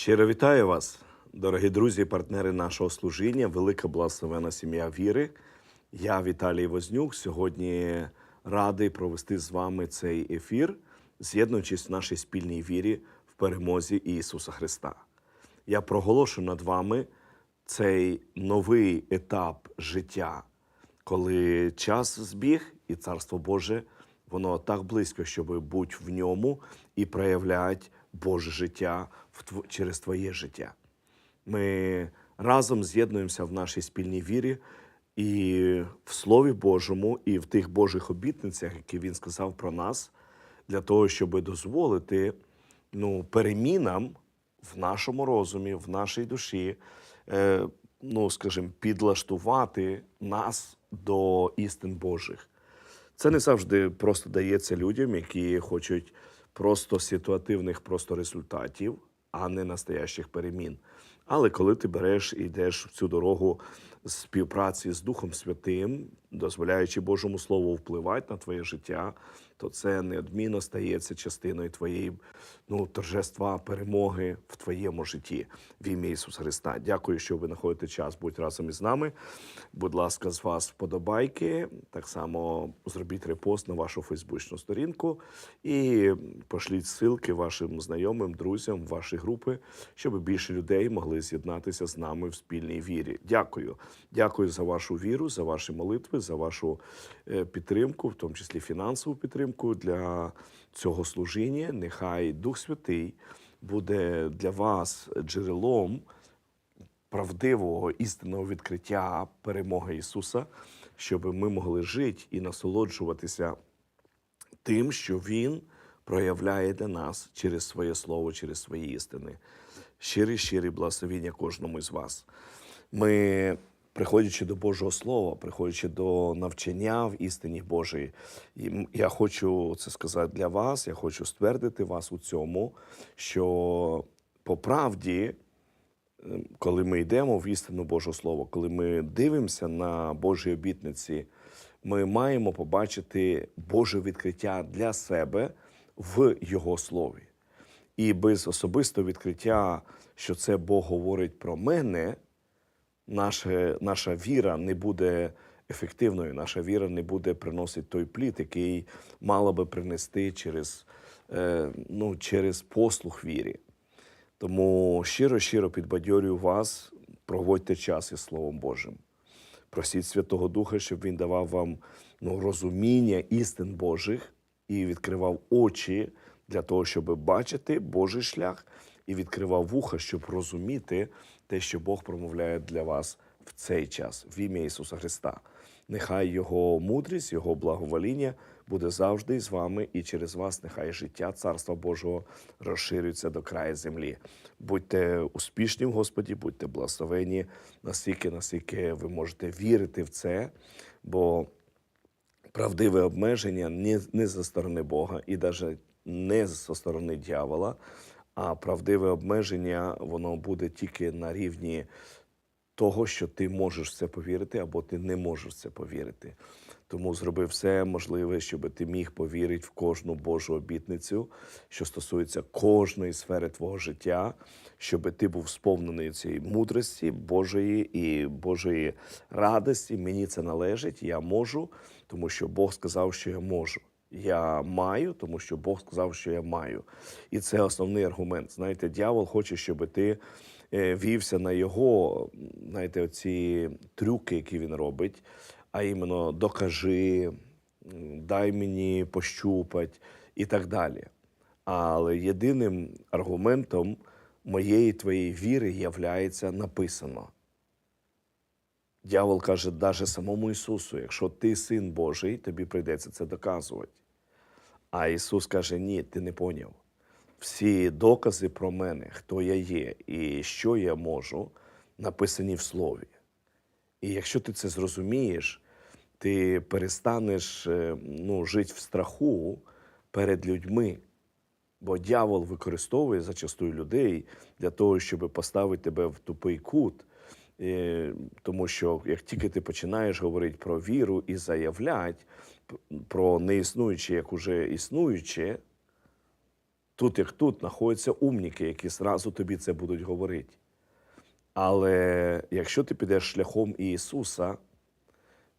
Щиро вітаю вас, дорогі друзі і партнери нашого служіння, велика благословена сім'я віри. Я Віталій Вознюк. Сьогодні радий провести з вами цей ефір, з'єднуючись в нашій спільній вірі в перемозі Ісуса Христа. Я проголошу над вами цей новий етап життя, коли час збіг і Царство Боже, воно так близько, щоб бути в ньому і проявляти Боже життя через твоє життя. Ми разом з'єднуємося в нашій спільній вірі і в Слові Божому, і в тих Божих обітницях, які він сказав про нас, для того, щоб дозволити ну, перемінам в нашому розумі, в нашій душі, е, ну, скажімо, підлаштувати нас до істин Божих. Це не завжди просто дається людям, які хочуть просто ситуативних просто результатів, а не настоящих перемін. Але коли ти береш і йдеш в цю дорогу співпраці з Духом Святим, дозволяючи Божому Слову впливати на твоє життя, то це неодмінно стається частиною твоєї ну, торжества, перемоги в твоєму житті в ім'я Ісуса Христа. Дякую, що ви знаходите час бути разом із нами. Будь ласка, з вас вподобайки. Так само зробіть репост на вашу фейсбучну сторінку і пошліть ссылки вашим знайомим, друзям, ваші групи, щоб більше людей могли з'єднатися з нами в спільній вірі. Дякую. Дякую за вашу віру, за ваші молитви, за вашу е, підтримку, в тому числі фінансову підтримку для цього служіння. Нехай Дух Святий буде для вас джерелом правдивого істинного відкриття перемоги Ісуса, щоб ми могли жити і насолоджуватися тим, що Він проявляє для нас через своє слово, через свої істини. Щирі, щирі благословіння кожному з вас. Ми, приходячи до Божого Слова, приходячи до навчання в істині Божій, і я хочу це сказати для вас, я хочу ствердити вас у цьому, що по правді Ем, коли ми йдемо в істину Божого Слова, коли ми дивимося на Божі обітниці, ми маємо побачити Боже відкриття для себе в Його слові. І без особистого відкриття, що це Бог говорить про мене, наша, наша віра не буде ефективною, наша віра не буде приносити той плід, який мала би принести через, е, ну, через послух вірі. Тому щиро-щиро підбадьорюю вас, проводьте час із Словом Божим. Просіть Святого Духа, щоб Він давав вам ну, розуміння істин Божих і відкривав очі для того, щоб бачити Божий шлях, і відкривав вуха, щоб розуміти те, що Бог промовляє для вас в цей час, в ім'я Ісуса Христа. Нехай Його мудрість, Його благовоління буде завжди з вами, і через вас нехай життя Царства Божого розширюється до краю землі. Будьте успішні в Господі, будьте благословені настільки, наскільки ви можете вірити в це, бо правдиве обмеження не, не зі сторони Бога і навіть не зі сторони дьявола, а правдиве обмеження воно буде тільки на рівні того, що ти можеш це повірити, або ти не можеш це повірити. Тому зроби все можливе, щоб ти міг повірити в кожну Божу обітницю, що стосується кожної сфери твого життя, щоб ти був сповнений цієї мудрості Божої і Божої радості. Мені це належить, я можу, тому що Бог сказав, що я можу. Я маю, тому що Бог сказав, що я маю. І це основний аргумент. Знаєте, дьявол хоче, щоб ти е, вівся на його, знаєте, оці трюки, які він робить, а іменно докажи, дай мені пощупать і так далі. Але єдиним аргументом моєї твоєї віри являється написано. Дявол каже, даже самому Ісусу, якщо ти син Божий, тобі прийдеться це доказувати. А Ісус каже: Ні, ти не поняв. Всі докази про мене, хто я є і що я можу, написані в Слові. І якщо ти це зрозумієш, ти перестанеш е, ну, жити в страху перед людьми. Бо дьявол використовує зачастую людей для того, щоб поставити тебе в тупий кут. Е, Тому що як тільки ти починаєш говорити про віру і заявляти про неіснуюче, як уже існуюче, тут як тут знаходяться умніки, які зразу тобі це будуть говорити. Але якщо ти підеш шляхом Ісуса,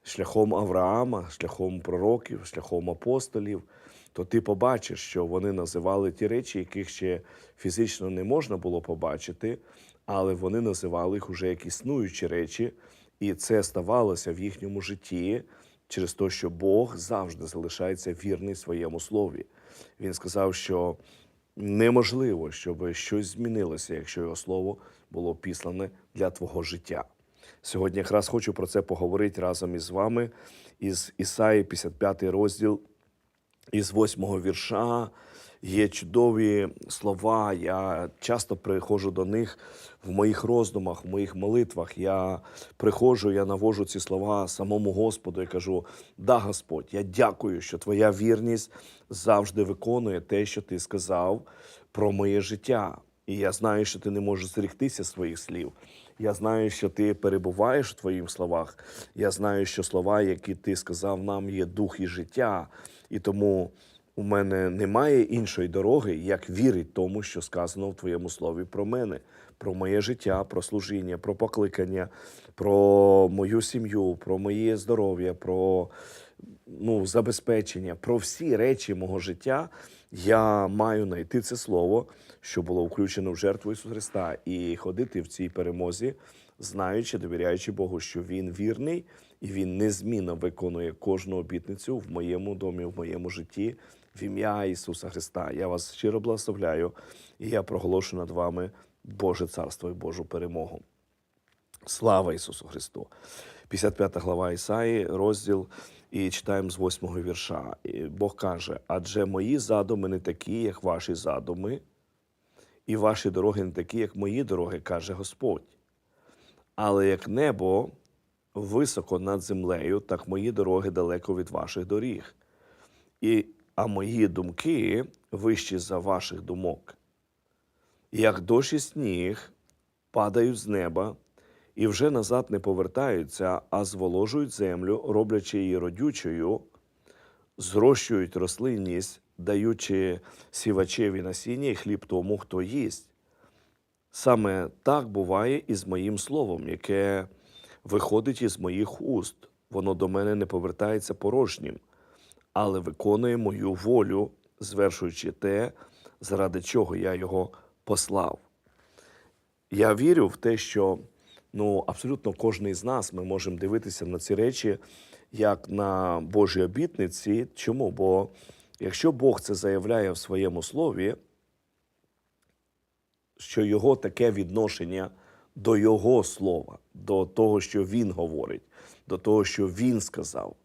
шляхом Авраама, шляхом пророків, шляхом апостолів, то ти побачиш, що вони називали ті речі, яких ще фізично не можна було побачити, але вони називали їх уже як існуючі речі, і це ставалося в їхньому житті через те, що Бог завжди залишається вірний своєму слові. Він сказав, що неможливо, щоб щось змінилося, якщо його слово було післане для твого життя. Сьогодні якраз хочу про це поговорити разом із вами із Ісаї, 55 розділ, із 8 вірша. Є чудові слова. Я часто приходжу до них в моїх роздумах, в моїх молитвах. Я приходжу, я навожу ці слова самому Господу і кажу: Да, Господь, я дякую, що Твоя вірність завжди виконує те, що ти сказав про моє життя. І я знаю, що ти не можеш зріктися своїх слів. Я знаю, що ти перебуваєш у твоїх словах. Я знаю, що слова, які ти сказав нам, є дух і життя. І тому у мене немає іншої дороги, як вірити тому, що сказано в твоєму слові про мене, про моє життя, про служіння, про покликання, про мою сім'ю, про моє здоров'я, про ну, забезпечення, про всі речі мого життя. Я маю знайти це слово, що було включено в жертву Ісуса Христа, і ходити в цій перемозі, знаючи, довіряючи Богу, що Він вірний і Він незмінно виконує кожну обітницю в моєму домі, в моєму житті, в ім'я Ісуса Христа. Я вас щиро благословляю, і я проголошую над вами Боже царство і Божу перемогу. Слава Ісусу Христу! 55 глава Ісаї, розділ, і читаємо з 8 вірша. Бог каже: адже мої задуми не такі, як ваші задуми, і ваші дороги не такі, як мої дороги, каже Господь. Але як небо високо над землею, так мої дороги далеко від ваших доріг. І, а мої думки вищі за ваших думок. Як дощ і сніг падають з неба, і вже назад не повертаються, а зволожують землю, роблячи її родючою, зрощують рослинність, даючи сівачеві насіння і хліб тому, хто їсть. Саме так буває і з моїм словом, яке виходить із моїх уст. Воно до мене не повертається порожнім, але виконує мою волю, звершуючи те, заради чого я його послав. Я вірю в те, що ну, абсолютно кожен із нас ми можемо дивитися на ці речі як на Божі обітниці. Чому? Бо якщо Бог це заявляє в своєму слові, що його таке відношення до Його слова, до того, що Він говорить, до того, що Він сказав,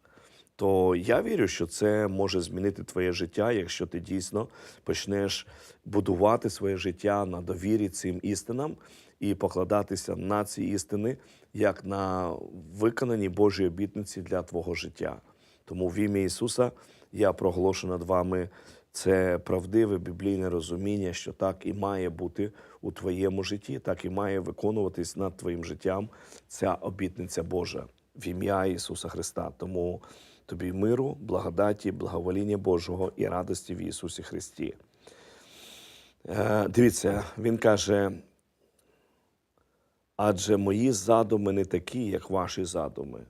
то я вірю, що це може змінити твоє життя, якщо ти дійсно почнеш будувати своє життя на довірі цим істинам і покладатися на ці істини як на виконані Божі обітниці для твого життя. Тому в ім'я Ісуса я проголошу над вами це правдиве біблійне розуміння, що так і має бути у твоєму житті, так і має виконуватись над твоїм життям ця обітниця Божа в ім'я Ісуса Христа. Тому тобі миру, благодаті, благовоління Божого і радості в Ісусі Христі. Е, Дивіться, Він каже. Адже мої задуми не такі, як ваші задуми.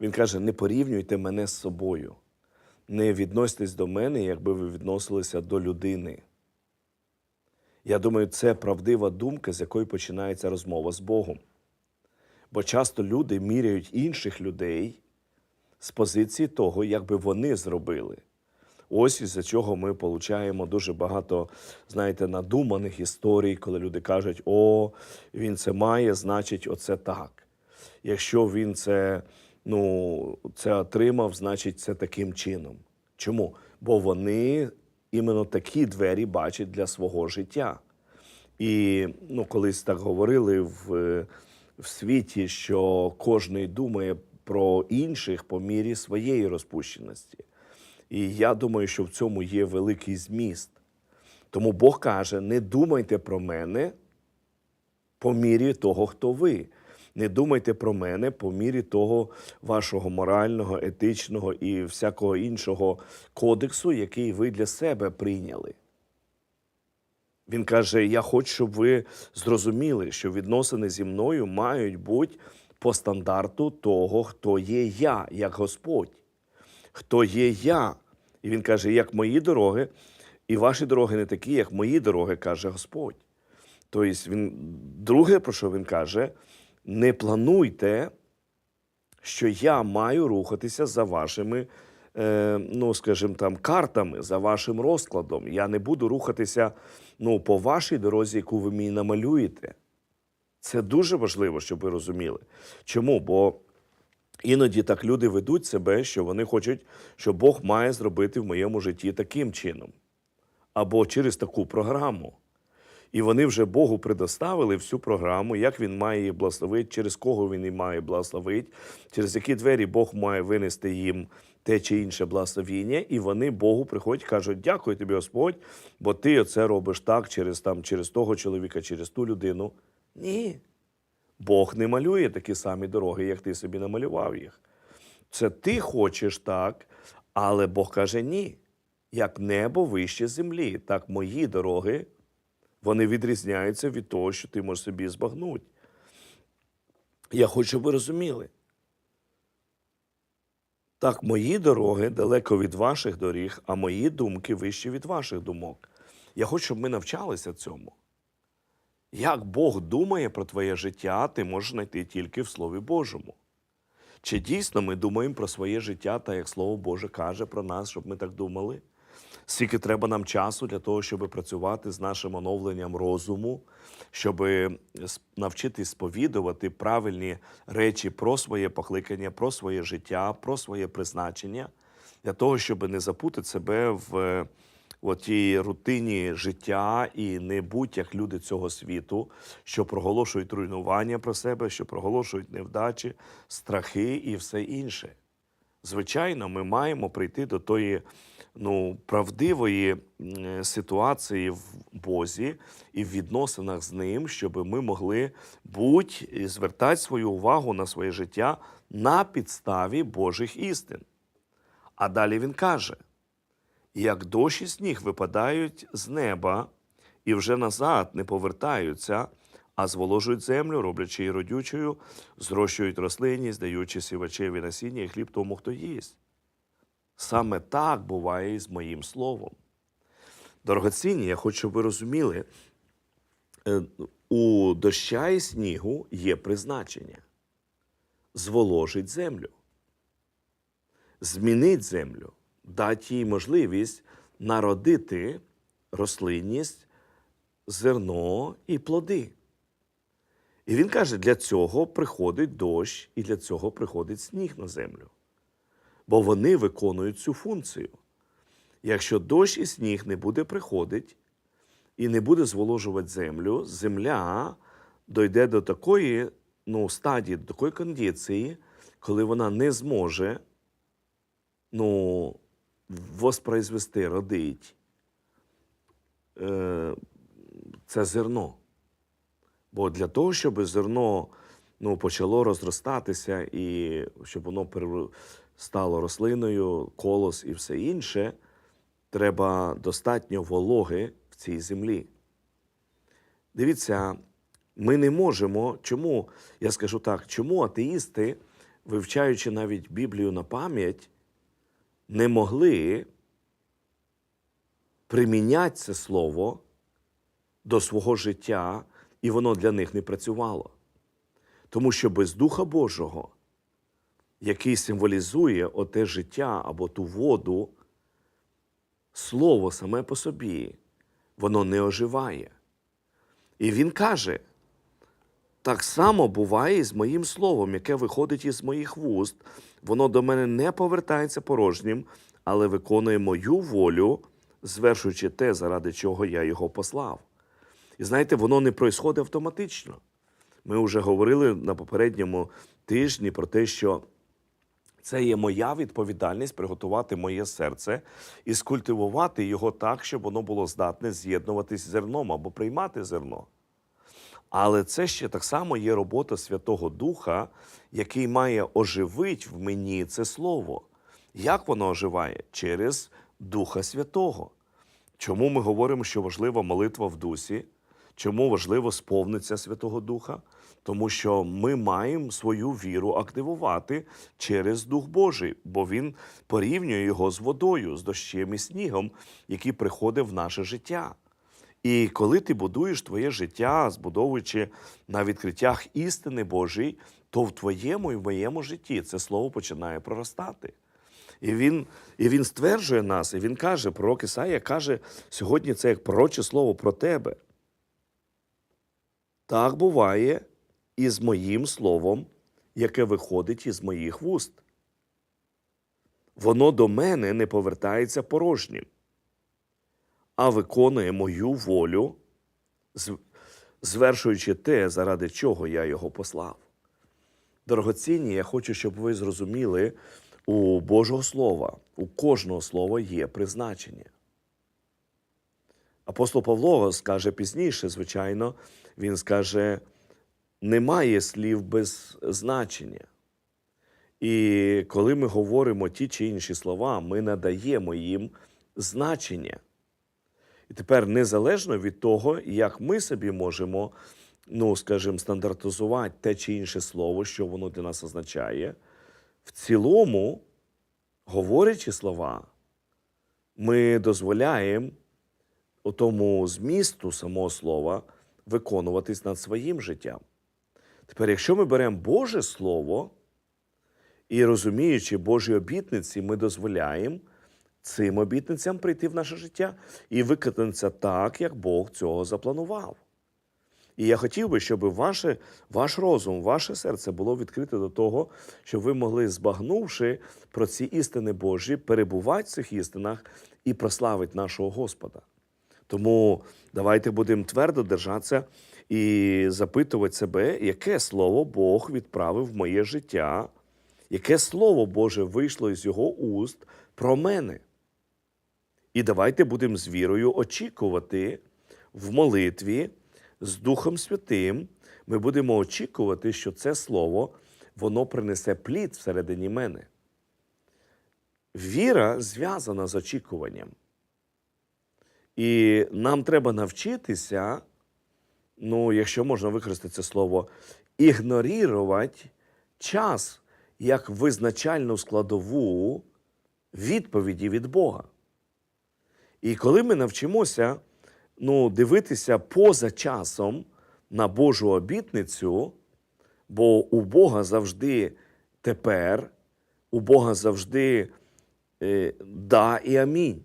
Він каже: не порівнюйте мене з собою, не відносьтесь до мене, якби ви відносилися до людини. Я думаю, це правдива думка, з якої починається розмова з Богом. Бо часто люди міряють інших людей з позиції того, як би вони зробили. Ось із-за чого ми отримуємо дуже багато, знаєте, надуманих історій, коли люди кажуть, о, він це має, значить, оце так. Якщо він це, ну, це отримав, значить це таким чином. Чому? Бо вони іменно такі двері бачать для свого життя. І ну, колись так говорили в, в світі, що кожен думає про інших по мірі своєї розпущеності. І я думаю, що в цьому є великий зміст. Тому Бог каже: не думайте про мене по мірі того, хто ви. Не думайте про мене по мірі того вашого морального, етичного і всякого іншого кодексу, який ви для себе прийняли. Він каже: Я хочу, щоб ви зрозуміли, що відносини зі мною мають бути по стандарту того, хто є я, як Господь, хто є я. І він каже, як мої дороги, і ваші дороги не такі, як мої дороги, каже Господь. Тобто, він, друге, про що він каже, не плануйте, що я маю рухатися за вашими, е, ну, скажімо там, картами, за вашим розкладом. Я не буду рухатися ну, по вашій дорозі, яку ви мені намалюєте. Це дуже важливо, щоб ви розуміли. Чому? Бо іноді так люди ведуть себе, що вони хочуть, що Бог має зробити в моєму житті таким чином, або через таку програму. І вони вже Богу предоставили всю програму, як він має їх благословити, через кого він їх має благословити, через які двері Бог має винести їм те чи інше благословіння, і вони Богу приходять і кажуть: Дякую тобі, Господь, бо ти оце робиш так через, там, через того чоловіка, через ту людину. Ні. Бог не малює такі самі дороги, як ти собі намалював їх. Це ти хочеш так, але Бог каже ні. Як небо вище землі, так мої дороги вони відрізняються від того, що ти можеш собі збагнути. Я хочу, щоб ви розуміли. Так, мої дороги далеко від ваших доріг, а мої думки вищі від ваших думок. Я хочу, щоб ми навчалися цьому. Як Бог думає про твоє життя, ти можеш знайти тільки в Слові Божому. Чи дійсно ми думаємо про своє життя, так як Слово Боже каже про нас, щоб ми так думали? Скільки треба нам часу для того, щоб працювати з нашим оновленням розуму, щоб навчитись сповідувати правильні речі про своє покликання, про своє життя, про своє призначення, для того, щоб не запутати себе в в тій рутині життя і не будь як люди цього світу, що проголошують руйнування про себе, що проголошують невдачі, страхи і все інше. Звичайно, ми маємо прийти до тої ну, правдивої ситуації в Бозі і в відносинах з ним, щоб ми могли будь звертати свою увагу на своє життя на підставі Божих істин. А далі він каже: як дощ і сніг випадають з неба і вже назад не повертаються, а зволожують землю, роблячи її родючою, зрощують рослинність, даючи сівачеві насіння і хліб тому, хто їсть. Саме так буває і з моїм словом. Дорогоцінні, я хочу, щоб ви розуміли, е, у доща і снігу є призначення. Зволожить землю, змінить землю, дати їй можливість народити рослинність, зерно і плоди. І він каже, для цього приходить дощ і для цього приходить сніг на землю. Бо вони виконують цю функцію. Якщо дощ і сніг не буде приходити і не буде зволожувати землю, земля дойде до такої ну, стадії, до такої кондиції, коли вона не зможе ну, воспроизвести, родить е, це зерно. Бо для того, щоб зерно ну, почало розростатися і щоб воно стало рослиною, колос і все інше, треба достатньо вологи в цій землі. Дивіться, ми не можемо. Чому, я скажу так, чому атеїсти, вивчаючи навіть Біблію на пам'ять, не могли приміняти це слово до свого життя, і воно для них не працювало. Тому що без Духа Божого, який символізує оте життя або ту воду, слово саме по собі, воно не оживає. І він каже: так само буває і з моїм словом, яке виходить із моїх вуст. Воно до мене не повертається порожнім, але виконує мою волю, звершуючи те, заради чого я його послав. І знаєте, воно не происходить автоматично. Ми вже говорили на попередньому тижні про те, що це є моя відповідальність приготувати моє серце і скультивувати його так, щоб воно було здатне з'єднуватись з зерном або приймати зерно. Але це ще так само є робота Святого Духа, який має оживити в мені це слово. Як воно оживає? Через Духа Святого. Чому ми говоримо, що важлива молитва в дусі? Чому важливо сповниться Святого Духа? Тому що ми маємо свою віру активувати через Дух Божий, бо Він порівнює його з водою, з дощем і снігом, який приходить в наше життя. І коли ти будуєш твоє життя, збудовуючи на відкриттях істини Божої, то в твоєму і в моєму житті це слово починає проростати. І він, і він стверджує нас, і він каже, пророк Ісаїя каже, сьогодні це як пророче слово про тебе. Так буває і з моїм словом, яке виходить із моїх вуст. Воно до мене не повертається порожнім, а виконує мою волю, звершуючи те, заради чого я його послав. Дорогоцінні, я хочу, щоб ви зрозуміли, у Божого Слова, у кожного слова є призначення. Апостол Павло скаже пізніше, звичайно, він скаже: немає слів без значення. І коли ми говоримо ті чи інші слова, ми надаємо їм значення. Тепер, незалежно від того, як ми собі можемо, ну, скажімо, стандартизувати те чи інше слово, що воно для нас означає, в цілому, говорячи слова, ми дозволяємо тому змісту самого слова виконуватись над своїм життям. Тепер, якщо ми беремо Боже Слово і розуміючи Божі обітниці, ми дозволяємо цим обітницям прийти в наше життя і виконати це так, як Бог цього запланував. І я хотів би, щоб ваше, ваш розум, ваше серце було відкрите до того, щоб ви могли, збагнувши про ці істини Божі, перебувати в цих істинах і прославити нашого Господа. Тому давайте будемо твердо держатися і запитувати себе, яке слово Бог відправив в моє життя, яке слово Боже вийшло із його уст про мене. І давайте будемо з вірою очікувати в молитві з Духом Святим. Ми будемо очікувати, що це слово воно принесе плід всередині мене. Віра зв'язана з очікуванням. І нам треба навчитися, ну, якщо можна використати це слово, ігнорувати час як визначальну складову відповіді від Бога. І коли ми навчимося ну, дивитися поза часом на Божу обітницю, бо у Бога завжди тепер, у Бога завжди е, да і амінь.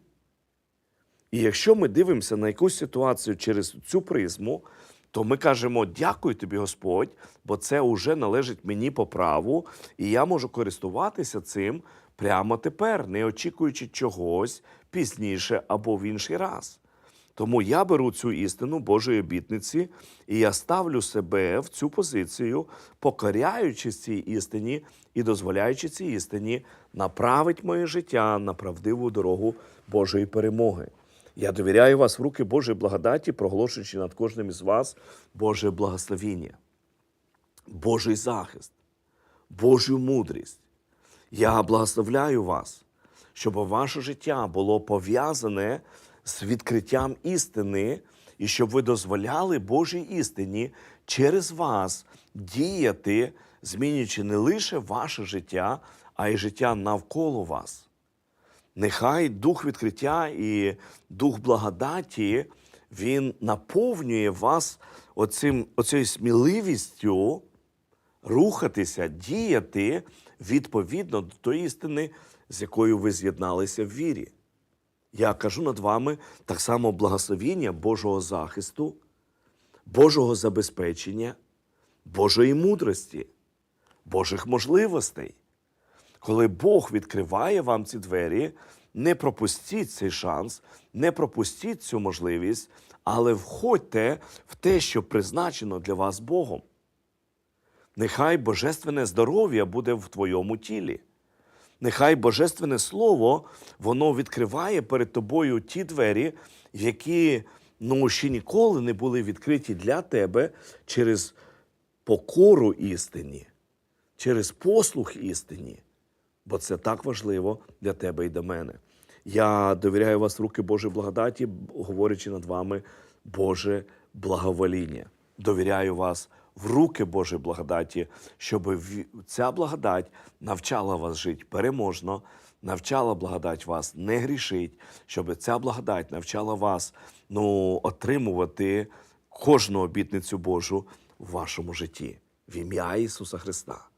І якщо ми дивимося на якусь ситуацію через цю призму, то ми кажемо дякую тобі, Господь, бо це вже належить мені по праву, і я можу користуватися цим прямо тепер, не очікуючи чогось пізніше або в інший раз. Тому я беру цю істину Божої обітниці, і я ставлю себе в цю позицію, покоряючись цій істині і дозволяючи цій істині направити моє життя на правдиву дорогу Божої перемоги. Я довіряю вас в руки Божої благодаті, проголошуючи над кожним із вас Боже благословіння, Божий захист, Божу мудрість. Я благословляю вас, щоб ваше життя було пов'язане з відкриттям істини, і щоб ви дозволяли Божій істині через вас діяти, змінюючи не лише ваше життя, а й життя навколо вас. Нехай дух відкриття і дух благодаті він наповнює вас оцим, оцією сміливістю рухатися, діяти відповідно до тої істини, з якою ви з'єдналися в вірі. Я кажу над вами так само благословіння Божого захисту, Божого забезпечення, Божої мудрості, Божих можливостей. Коли Бог відкриває вам ці двері, не пропустіть цей шанс, не пропустіть цю можливість, але входьте в те, що призначено для вас Богом. Нехай божественне здоров'я буде в твоєму тілі. Нехай Божественне Слово воно відкриває перед тобою ті двері, які ну, ще ніколи не були відкриті для тебе через покору істині, через послух істині. Бо це так важливо для тебе і для мене. Я довіряю вас в руки Божої благодаті, говорячи над вами Боже благовоління. Довіряю вас в руки Божої благодаті, щоб ця благодать навчала вас жити переможно, навчала благодать вас не грішить, щоб ця благодать навчала вас ну, отримувати кожну обітницю Божу в вашому житті. В ім'я Ісуса Христа.